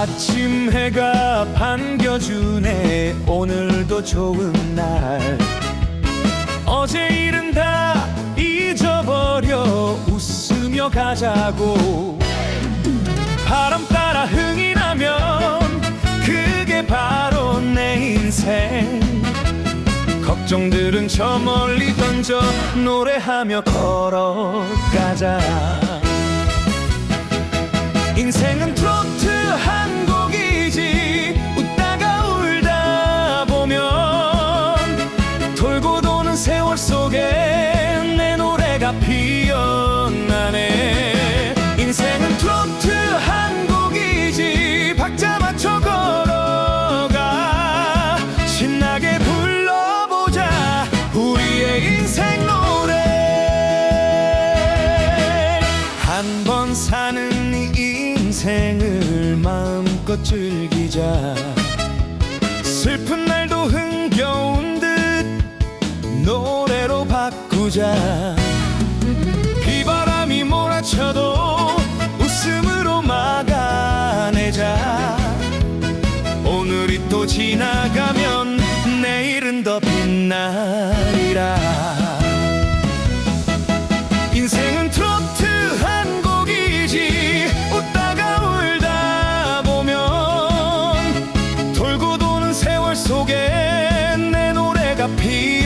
아침 해가 반겨주네. 오늘도 좋은 날. 어제 일은 다 잊어버려. 웃으며 가자고. 바람 따라 흥이 나면 그게 바로 내 인생. 걱정들은 저 멀리 던져 노래하며 걸어가자. 인생은 인생을 마음껏 즐기자. 슬픈 날도 흥겨운 듯 노래로 바꾸자. 비바람이 몰아쳐도 웃음으로 막아내자. 오늘이 또 지나 like a pea.